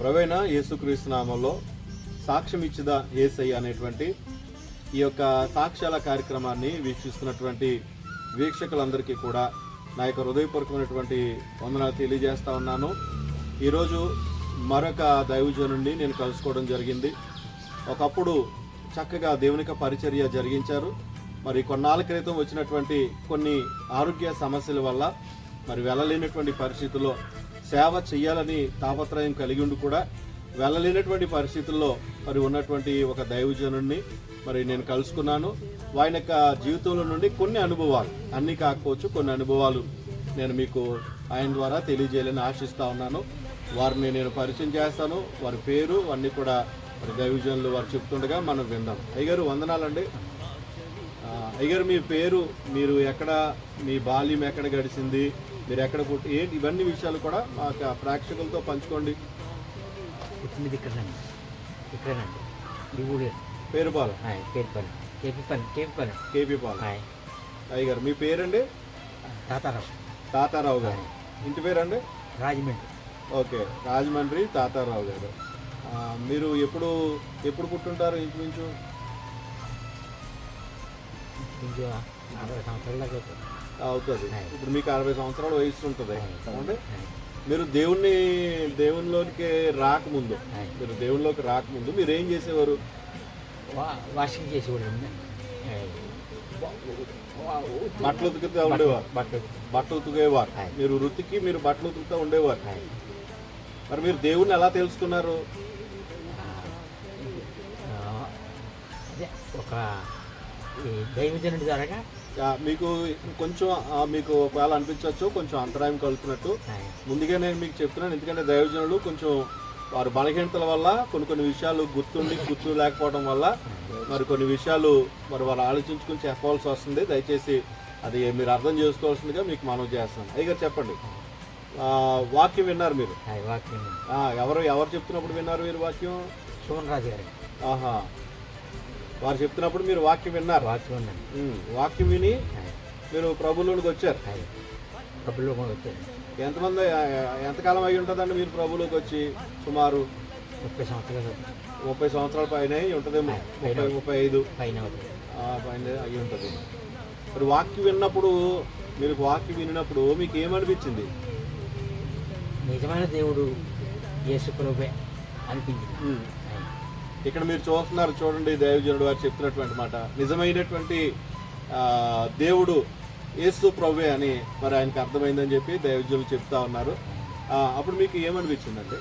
ప్రవీణ యేసుక్రీస్తు నామంలో సాక్ష్యం ఇచ్చిదా ఏసై అనేటువంటి ఈ యొక్క సాక్ష్యాల కార్యక్రమాన్ని వీక్షిస్తున్నటువంటి వీక్షకులందరికీ కూడా నా యొక్క హృదయపూర్వకమైనటువంటి వందనాలు తెలియజేస్తా ఉన్నాను. ఈరోజు మరొక దైవజనుడిని నేను కలుసుకోవడం జరిగింది. ఒకప్పుడు చక్కగా దేవునిక పరిచర్య జరిగించారు. మరి కొన్నాళ్ళ క్రితం వచ్చినటువంటి కొన్ని ఆరోగ్య సమస్యల వల్ల మరి వెళ్ళలేనటువంటి పరిస్థితుల్లో సేవ చేయాలని తాపత్రయం కలిగి ఉండి కూడా వెళ్ళలేనటువంటి పరిస్థితుల్లో మరి ఉన్నటువంటి ఒక దైవజనుడిని మరి నేను కలుసుకున్నాను. ఆయన యొక్క జీవితంలో నుండి కొన్ని అనుభవాలు అన్నీ కాకపోవచ్చు కొన్ని అనుభవాలు నేను మీకు ఆయన ద్వారా తెలియజేయాలని ఆశిస్తూ ఉన్నాను. వారిని నేను పరిచయం చేస్తాను. వారి పేరు అన్నీ కూడా మరి దైవజనులు వారు చెప్తుండగా మనం విందాం. అయ్యగారు వందనాలండి. ఆ, అయ్యగారు మీ పేరు మీరు ఎక్కడ మీ బాల్యం ఎక్కడ గడిచింది? మీరు ఎక్కడ ఏంటి ఇవన్నీ విషయాలు కూడా మా ప్రేక్షకులతో పంచుకోండి. పుట్టినది ఇక్కడనండి. ఇక్కడనండి. ఈ ఊరే. పేరు పాల. హాయ్ పేరు పని కేపీ పని కేపీ పని కేపీ పాల. హాయ్ అయ్యగారు మీ పేరండి? తాతారావు. తాతారావు గారు. ఇంటి పేరండి? రాజమండ్రి. ఓకే. రాజమండ్రి తాతారావు గారు. మీరు ఎప్పుడు ఎప్పుడు పుట్టుంటారు ఇంచుమించు? ఇంకో అరవై సంవత్సరాల అవుతుంది. ఇప్పుడు మీకు అరవై సంవత్సరాల వయసు ఉంటుంది హాయ్. మీరు దేవుణ్ణి దేవునిలోకి రాకముందు. మీరు దేవునిలోకి రాకముందు మీరు ఏం చేసేవారు వాషింగ్ చేసేవాడు. బట్టలు ఉతుకుతూ ఉండేవారు బట్టలు బట్టలు ఉతికేవారు. మీరు వృత్తికి మీరు బట్టలు ఉతుకుతూ ఉండేవారు. మరి మీరు దేవుణ్ణి ఎలా తెలుసుకున్నారు ఒక దైవజనుడి ద్వారా మీకు కొంచెం మీకు ఒకవేళ అనిపించవచ్చు కొంచెం అంతరాయం కలుగుతున్నట్టు. ముందుగా నేను మీకు చెప్తున్నాను ఎందుకంటే దైవజనులు కొంచెం వారు బలహీనతల వల్ల కొన్ని కొన్ని విషయాలు గుర్తుండి గుర్తు లేకపోవడం వల్ల మరి కొన్ని విషయాలు మరి వారు ఆలోచించుకుని చెప్పవలసి వస్తుంది. దయచేసి అది మీరు అర్థం చేసుకోవాల్సిందిగా మీకు మనం చేస్తాను అయ్యగారు చెప్పండి. వాక్యం విన్నారు మీరు? ఎవరు ఎవరు చెప్తున్నప్పుడు విన్నారు మీరు వాక్యం? సోమన్ రాజు గారు. ఆహా. వారు చెప్తున్నప్పుడు మీరు వాక్యం విన్నారు. వాక్యం వాక్యం విని. మీరు ప్రభులోనికి వచ్చారు. కూడా వచ్చారు ఎంతమంది ఎంతకాలం అయి ఉంటుందండి మీరు ప్రభులోకి వచ్చి సుమారు? ముప్పై సంవత్సరాలు ముప్పై సంవత్సరాల పైన ఉంటుందేమో. ముప్పై ముప్పై ఐదు. పైన పైన అయి ఉంటుంది. మరి వాక్యం విన్నప్పుడు మీరు వాక్యం విన్నప్పుడు మీకు ఏమనిపించింది? నిజమైన దేవుడు యేసు ప్రభువే అనిపించింది ఇక్కడ మీరు చూస్తున్నారు చూడండి దైవజనుడు వారు చెప్తున్నటువంటి మాట. నిజమైనటువంటి దేవుడు యేసు ప్రభువే అని మరి ఆయనకు అర్థమైందని చెప్పి దైవజనులు చెప్తా ఉన్నారు. అప్పుడు మీకు ఏమనిపించిందండి?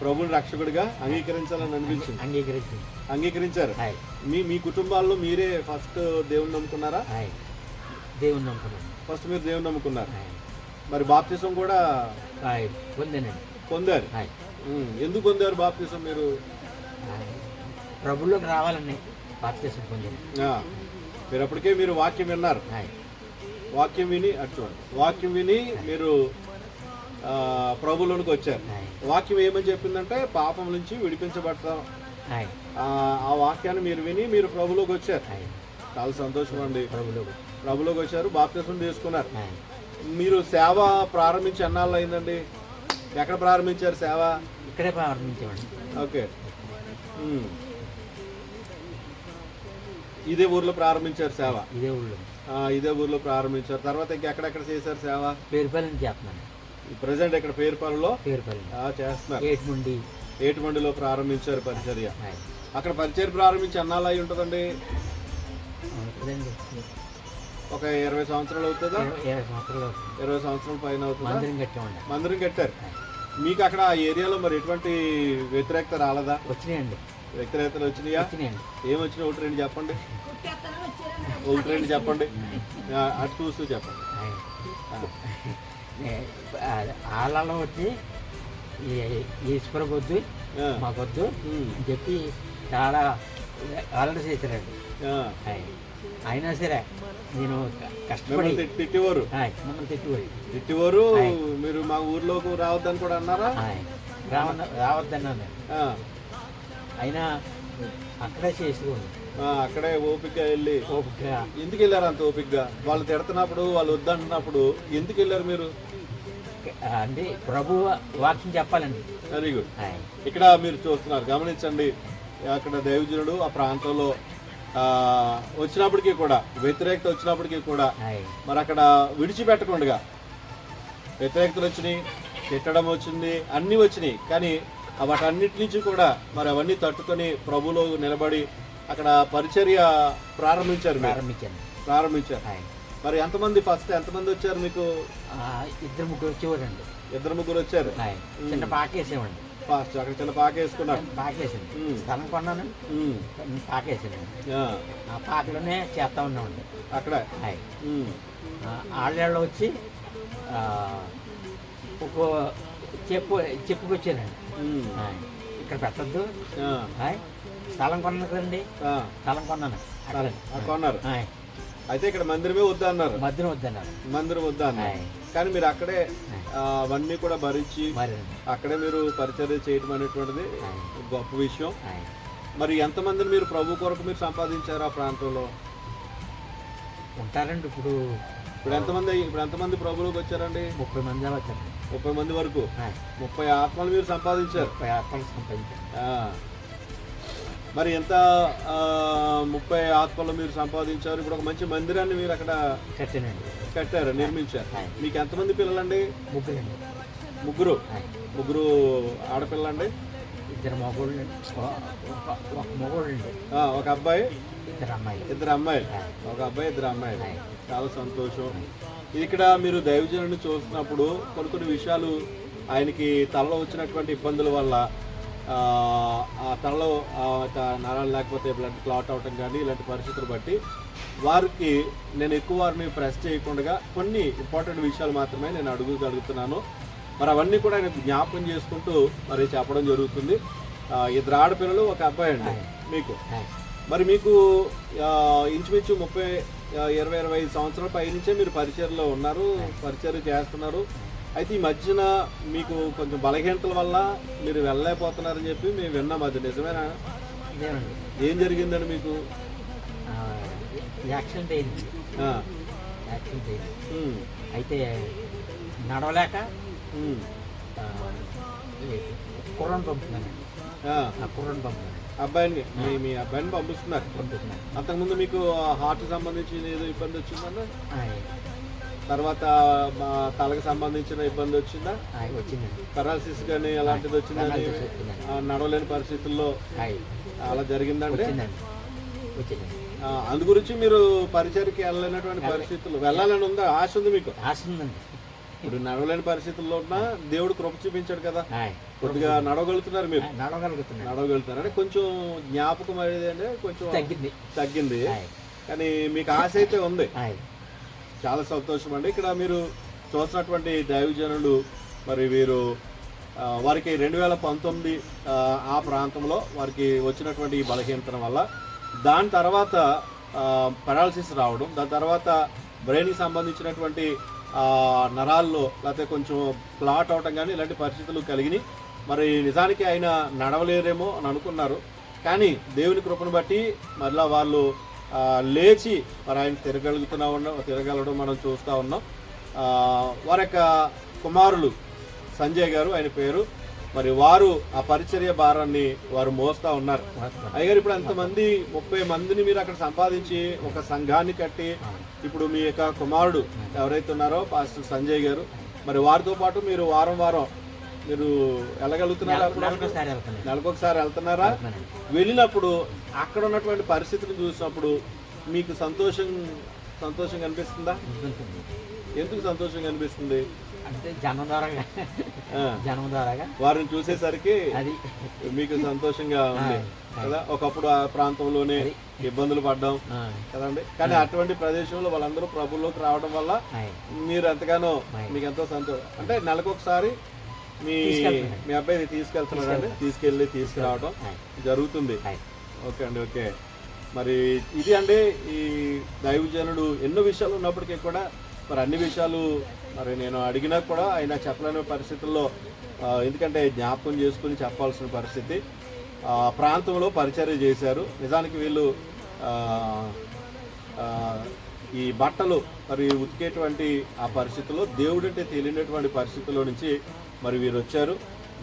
ప్రభుని రక్షకుడిగా అంగీకరించాలని అనిపించింది? అంగీకరించింది. అంగీకరించారు. మీ మీ కుటుంబాల్లో మీరే ఫస్ట్ దేవుని నమ్ముకున్నారా? దేవుని నమ్ముకున్నాను. ఫస్ట్ మీరు దేవుని నమ్ముకున్నారు. మరి బాప్తిసం కూడా పొందారు. ఎందుకు పొందారు బాప్తిసం మీరు? హాయ్ ప్రభులోకి రావాలని బాప్తీసం పొందాను ఆ, మీరు అప్పటికే మీరు వాక్యం విన్నారు. వాక్యం విని అటు వాక్యం విని మీరు ప్రభులోనికి వచ్చారు. వాక్యం ఏమని చెప్పిందంటే పాపం నుంచి విడిపించబడతాం. ఆ, వాక్యాన్ని మీరు విని మీరు ప్రభులోకి వచ్చారు. చాలా సంతోషం అండి. ప్రభులోకి. ప్రభులోకి వచ్చారు బాప్తిసం తీసుకున్నారు. మీరు సేవ ప్రారంభించి ఎన్నాళ్ళు అయిందండి? ఎక్కడ ప్రారంభించారు సేవ? ఇక్కడే ప్రారంభించామండి ఓకే. ఇదే ఊర్లో ప్రారంభించారు సేవ? ఇదే ఊళ్ళో ఆ, ఇదే ఊర్లో ప్రారంభించారు. తర్వాత ఇంకెక్కడెక్కడ చేశారు సేవ? పేరుపల్లిని చేస్తున్నాను. ప్రజెంట్ ఇక్కడ పేరుపాలలో? పేరుపల్లి ఆ, చేస్తున్నారు. ఏటి నుండి ఏటుమండిలో ప్రారంభించారు పరిచర్య. హాయ్ అక్కడ పరిచర్య ప్రారంభించి ఎన్నాళ్ళు అయి ఉంటుందండి? ఒక ఇరవై సంవత్సరాలు అవుతుందా? ఇరవై ఇరవై సంవత్సరాలు అవుతుంది. ఇరవై సంవత్సరాల పైన అవుతుందా? మందిరం కట్టామండి మందిరం కట్టారు. మీకు అక్కడ ఆ ఏరియాలో మరి ఎటువంటి వ్యతిరేకత రాలేదా? వచ్చినాయండి. వ్యతిరేకతలు వచ్చినాయా? వచ్చినాయండి. ఏం వచ్చినాయి? ఒకటి రెండు చెప్పండి. ఒకటి రెండు చెప్పండి. అటు చూస్తూ చెప్పండి. వాళ్ళలో వచ్చి ఈశ్వర వద్దు ఆ, మాకొద్దు చెప్పి చాలా ఆల్రెడీ చేశారండి. అయినా సరే నేను కష్టపడి తిట్టేవారు మిమ్మల్ని తిట్టేవారు ఆయ్. మీరు మా ఊర్లోకి రావద్దని కూడా అన్నారా? రావద్ద రావద్దన్నాను. అయినా అక్కడే చేసుకోండి అక్కడే ఓపికగా వెళ్ళి. ఓపికగా ఎందుకు వెళ్ళారు అంత ఓపికగా వాళ్ళు తిడుతున్నప్పుడు వాళ్ళు వద్దంటున్నప్పుడు ఎందుకు వెళ్ళారు మీరు అంటే ప్రభు వాక్యం చెప్పాలండి. Very good. ఇక్కడ మీరు చూస్తున్నారు. గమనించండి. అక్కడ దైవజనుడు ఆ ప్రాంతంలో వచ్చినప్పటికీ కూడా వ్యతిరేకత వచ్చినప్పటికీ కూడా. మరి అక్కడ విడిచిపెట్టకుండా వ్యతిరేకతలు వచ్చినాయి తిట్టడం వచ్చింది అన్నీ వచ్చినాయి. కానీ వాటన్నిటి నుంచి కూడా మరి అవన్నీ తట్టుకొని ప్రభులో నిలబడి అక్కడ పరిచర్య ప్రారంభించారు ప్రారంభించారు. ఆయ్. మరి ఎంతమంది ఫస్ట్ ఎంతమంది వచ్చారు మీకు? ఇద్దరు ముగ్గురు వచ్చేవారండి. ఇద్దరు ముగ్గురు వచ్చారు. చిన్న పాకేసామండి ఫాస్ట్ అక్కడ చిన్న పాక వేసుకున్నారు పాకేసాను ఉమ్. స్థలం కొన్నాను. పాకేసానండి ఆ, పాకలోనే చేస్తా ఉన్నామండి. అక్కడ. ఆళ్ళలో వచ్చి ఒక చెప్పు చెప్పుకొచ్చానండి. ఇక్కడ పెట్టద్దు. స్థలం కొన్నాను కదండి. స్థలం కొన్నాను. అక్కడ కొన్నారు. అయితే ఇక్కడ మందిరమే వద్దా అన్నారు. మధ్యన వద్దన్నారు మందిరం వద్దా అన్నారు. ఆయ్. కానీ మీరు అక్కడే అవన్నీ కూడా భరించి అక్కడే మీరు పరిచర్య చేయడం అనేటువంటిది. గొప్ప విషయం. మరి ఎంతమందిని మీరు ప్రభు కొరకు మీరు సంపాదించారు ఆ ప్రాంతంలో? ఉంటారండి ఇప్పుడు ఇప్పుడు ఎంతమంది ఇప్పుడు ఎంతమంది ప్రభులోకి వచ్చారండి? ముప్పై మంది వచ్చారు. ముప్పై మంది వరకు. ముప్పై ఆత్మలు మీరు సంపాదించారు. ముప్పై ఆత్మలు సంపాదించారు. మరి ఎంత ముప్పై ఆత్మలు మీరు సంపాదించారు? ఇప్పుడు ఒక మంచి మందిరాన్ని మీరు అక్కడ కట్టారు నిర్మించారు. మీకు ఎంతమంది పిల్లలండి? ముగ్గురు. ముగ్గురు ఆడపిల్లండి ఇద్దరు మగోళ్ళు ఆ, ఒక అబ్బాయి? ఇద్దరు అమ్మాయిలు. ఇద్దరు అమ్మాయిలు. ఒక అబ్బాయి ఇద్దరు అమ్మాయిలు. చాలా సంతోషం. ఇక్కడ మీరు దైవజనుడిని చూస్తున్నప్పుడు కొన్ని కొన్ని విషయాలు ఆయనకి తలలో వచ్చినటువంటి ఇబ్బందుల వల్ల ఆ, తలలో నరాలు లేకపోతే బ్లడ్ క్లాట్ అవటం కానీ ఇలాంటి పరిస్థితులు బట్టి వారికి నేను ఎక్కువ వారిని ప్రెస్ చేయకుండా కొన్ని ఇంపార్టెంట్ విషయాలు మాత్రమే నేను అడుగుగలుగుతున్నాను మరి అవన్నీ కూడా ఆయన జ్ఞాపకం చేసుకుంటూ మరి చెప్పడం జరుగుతుంది. ఇద్దరు ఆడపిల్లలు ఒక అబ్బాయి అండి. మీకు. మరి మీకు ఇంచుమించు ముప్పై ఇరవై ఇరవై ఐదు సంవత్సరాల పైనుంచే మీరు పరిచయలో ఉన్నారు పరిచయం చేస్తున్నారు. అయితే ఈ మధ్యన మీకు కొంచెం బలహీనతల వల్ల మీరు వెళ్ళలేకపోతున్నారని చెప్పి మేము విన్నాం అది నిజమేనా? ఏం జరిగిందండి మీకు? ఆ, యాక్సిడెంట్ అయింది. ఆ, యాక్సిడెంట్ అయింది. ఉమ్, అయితే నడవలేక కుర్రను పంపుతున్నానండి. పంపుతున్నాను అబ్బాయిని మీ మీ అబ్బాయిని పంపిస్తున్నారు. అంతకుముందు మీకు హార్ట్ సంబంధించిన ఏదో ఇబ్బంది వచ్చిందన్న ఆయ్. తర్వాత మా తలకు సంబంధించిన ఇబ్బంది వచ్చిందా? వచ్చిందండి. పెరాలసిస్ కానీ అలాంటిది వచ్చిందని. ఆ, నడవలేని పరిస్థితుల్లో. అలా వచ్చిందండి. ఆ, అందు గురించి మీరు పరిచయకి వెళ్ళలేనటువంటి పరిస్థితులు వెళ్ళాలని ఉందా? ఆశ ఉంది మీకు? ఆశ ఉందండి. ఇప్పుడు నడవలేని పరిస్థితుల్లో ఉన్నా దేవుడు కృప చూపించాడు కదా. కొద్దిగా నడవగలుగుతున్నారు మీరు. నడవగలుగుతారు అంటే కొంచెం జ్ఞాపకం అనేది అంటే కొంచెం తగ్గింది. తగ్గింది. కానీ మీకు ఆశ అయితే ఉంది. చాలా సంతోషం అండి. ఇక్కడ మీరు చూసినటువంటి దైవజనులు మరి వీరు వారికి రెండు వేల పంతొమ్మిది ఆ, ప్రాంతంలో వారికి వచ్చినటువంటి ఈ బలహీనతన వల్ల దాని తర్వాత పెరాలసిస్ రావడం దాని తర్వాత బ్రెయిన్కి సంబంధించినటువంటి నరాల్లో లేకపోతే కొంచెం ప్లాట్ అవటం కానీ ఇలాంటి పరిస్థితులు కలిగినాయి మరి నిజానికి ఆయన నడవలేరేమో అని అనుకున్నారు. కానీ దేవుని కృపను బట్టి మరలా వాళ్ళు లేచి మరి ఆయన తిరగలుగుతున్నా ఉన్నాం తిరగలడం మనం చూస్తూ ఉన్నాం. వారి యొక్క కుమారులు సంజయ్ గారు ఆయన పేరు. మరి వారు ఆ పరిచర్య భారాన్ని వారు మోస్తా ఉన్నారు. అయ్యారు ఇప్పుడు అంతమంది ముప్పై మందిని మీరు అక్కడ సంపాదించి ఒక సంఘాన్ని కట్టి ఇప్పుడు మీ యొక్క కుమారుడు ఎవరైతే ఉన్నారో పాస్టర్ సంజయ్ గారు. మరి వారితో పాటు మీరు వారం వారం మీరు వెళ్ళగలుగుతున్నారా నెలకొకసారి వెళ్తున్నారా. వెళ్ళినప్పుడు అక్కడ ఉన్నటువంటి పరిస్థితిని చూసినప్పుడు మీకు సంతోషం సంతోషంగా అనిపిస్తుందా ఉంటుంది. ఎందుకు సంతోషంగా అనిపిస్తుంది అంటే జనం ద్వారాగా. జనం ద్వారాగా. వారిని చూసేసరికి అది. మీకు సంతోషంగా ఉంది. కదా? ఒకప్పుడు ఆ ప్రాంతంలోనే ఇబ్బందులు పడ్డాం. కదండి? కానీ అటువంటి ప్రదేశంలో వాళ్ళందరూ ప్రభుల్లోకి రావడం వల్ల. మీరు ఎంతగానో. మీకు ఎంతో సంతోషం అంటే నెలకొకసారి మీ. మీ అబ్బాయిని తీసుకెళ్తున్నాడండి. తీసుకెళ్ళి తీసుకురావడం. జరుగుతుంది. ఓకే అండి ఓకే. మరి ఇది అంటే ఈ దైవజనుడు ఎన్నో విషయాలు ఉన్నప్పటికీ కూడా మరి అన్ని విషయాలు మరి నేను అడిగినా కూడా ఆయన చెప్పలేని పరిస్థితుల్లో ఎందుకంటే జ్ఞాపకం చేసుకుని చెప్పాల్సిన పరిస్థితి. ఆ, ప్రాంతంలో పరిచర్య చేశారు. నిజానికి వీళ్ళు ఈ బట్టలు మరి ఉతికేటువంటి ఆ పరిస్థితుల్లో దేవుడంటే తెలియనటువంటి పరిస్థితుల్లో నుంచి మరి వీరు వచ్చారు.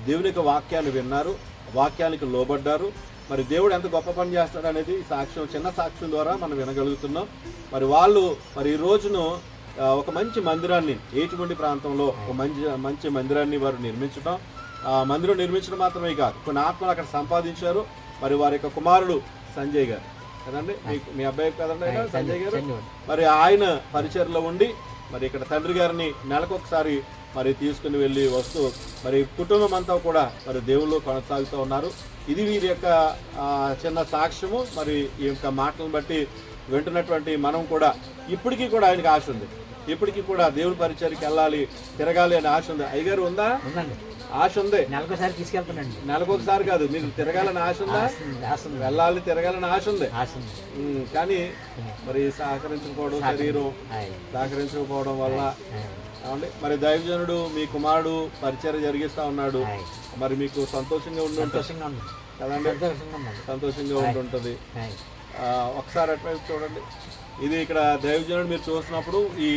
దేవుని యొక్క వాక్యాన్ని విన్నారు. వాక్యానికి లోబడ్డారు. మరి దేవుడు ఎంత గొప్ప పని చేస్తాడు అనేది సాక్ష్యం చిన్న సాక్ష్యం ద్వారా మనం వినగలుగుతున్నాం. మరి వాళ్ళు మరి ఈ రోజును ఒక మంచి మందిరాన్ని ఏటిమండి ప్రాంతంలో ఒక మంచి మంచి మందిరాన్ని వారు నిర్మించడం ఆ మందిరం నిర్మించడం మాత్రమే కాదు కొన్ని ఆత్మలు అక్కడ సంపాదించారు. మరి వారి యొక్క కుమారుడు సంజయ్ గారు. కదండి? మీ- మీ అబ్బాయి కదండి సంజయ్ గారు. మరి ఆయన పరిచయలో ఉండి మరి ఇక్కడ తండ్రి గారిని నెలకొకసారి మరి తీసుకుని వెళ్ళి వస్తూ మరి కుటుంబం అంతా కూడా మరి దేవుళ్ళు కొనసాగుతూ ఉన్నారు. ఇది వీరి యొక్క చిన్న సాక్ష్యము. మరి ఈ యొక్క మాటలను బట్టి వింటున్నటువంటి మనం కూడా ఇప్పటికీ కూడా ఆయనకి ఆశ ఉంది. ఇప్పటికీ కూడా దేవుని పరిచయకి వెళ్ళాలి తిరగాలి అనే ఆశ ఉంది. అయ్యగారు ఉందా? ఉందండి. ఆశ ఉంది. నెలకోసారి తీసుకెళ్తానండి. నెలకొకసారి కాదు మీకు తిరగాలని ఆశ ఉందా? ఆస్తుంది ఆస్తుంది వెళ్ళాలి తిరగాలని ఆశ ఉంది. ఆస్తుంది ఉమ్, కానీ మరి సహకరించకపోవడం శరీరం. సహకరించకపోవడం వల్ల మరి దైవజనుడు మీ కుమారుడు పరిచయం జరిగిస్తా ఉన్నాడు. మరి మీకు సంతోషంగా ఉండి సంతోషంగా ఉంది. కదండి. ఆ, ఒకసారి అటువైపు చూడండి. ఇది ఇక్కడ దైవజనుడు మీరు చూసినప్పుడు ఈ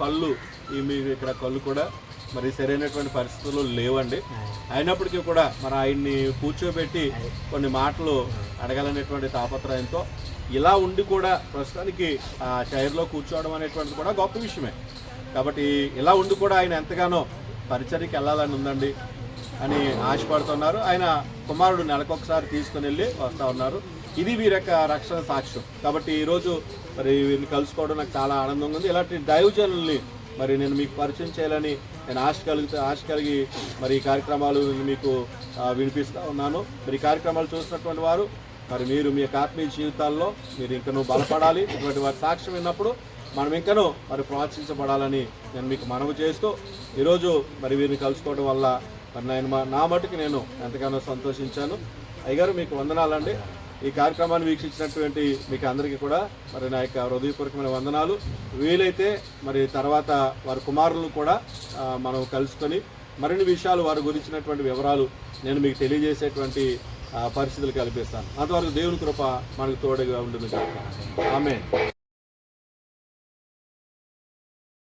కళ్ళు ఈ మీ ఇక్కడ కళ్ళు కూడా మరి సరైనటువంటి పరిస్థితుల్లో లేవండి. అయినప్పటికీ కూడా మరి ఆయన్ని కూర్చోబెట్టి కొన్ని మాటలు అడగాలనేటువంటి తాపత్రయంతో ఇలా ఉండి కూడా ప్రస్తుతానికి ఆ చైర్లో కూర్చోవడం అనేటువంటిది కూడా గొప్ప విషయమే. కాబట్టి ఇలా ఉండి కూడా ఆయన ఎంతగానో పరిచర్యకి వెళ్ళాలని ఉందండి అని ఆశపడుతున్నారు. ఆయన కుమారుడు నెలకొకసారి తీసుకుని వెళ్ళి వస్తూ ఉన్నారు. ఇది వీరి యొక్క రక్షణ సాక్ష్యం. కాబట్టి ఈరోజు మరి వీరిని కలుసుకోవడం నాకు చాలా ఆనందంగా ఉంది. ఇలాంటి దైవజనుల్ని మరి నేను మీకు పరిచయం చేయాలని నేను ఆశ కలిగితే ఆశ కలిగి మరి ఈ కార్యక్రమాలు మీకు వినిపిస్తూ ఉన్నాను. మరి ఈ కార్యక్రమాలు చూసినటువంటి వారు మరి మీరు మీ యొక్క ఆత్మీయ జీవితాల్లో మీరు ఇంకనూ బలపడాలి. ఇటువంటి వారి సాక్ష్యం విన్నప్పుడు మనం ఇంకనూ మరి ప్రోత్సహించబడాలని నేను మీకు మనవి చేస్తూ ఈరోజు మరి వీరిని కలుసుకోవడం వల్ల మరి నేను మా- నా మటుకు నేను ఎంతగానో సంతోషించాను. అయ్యగారు మీకు వందనాలండి. ఈ కార్యక్రమాన్ని వీక్షించినటువంటి మీకు అందరికీ కూడా మరి నా యొక్క హృదయపూర్వకమైన వందనాలు. వీలైతే మరి తర్వాత వారి కుమారులను కూడా మనం కలుసుకొని మరిన్ని విషయాలు వారి గురించినటువంటి వివరాలు నేను మీకు తెలియజేసేటువంటి పరిస్థితులు కల్పిస్తాను. అంతవరకు దేవుని కృప మనకు తోడుగా ఉంటుంది ఆమె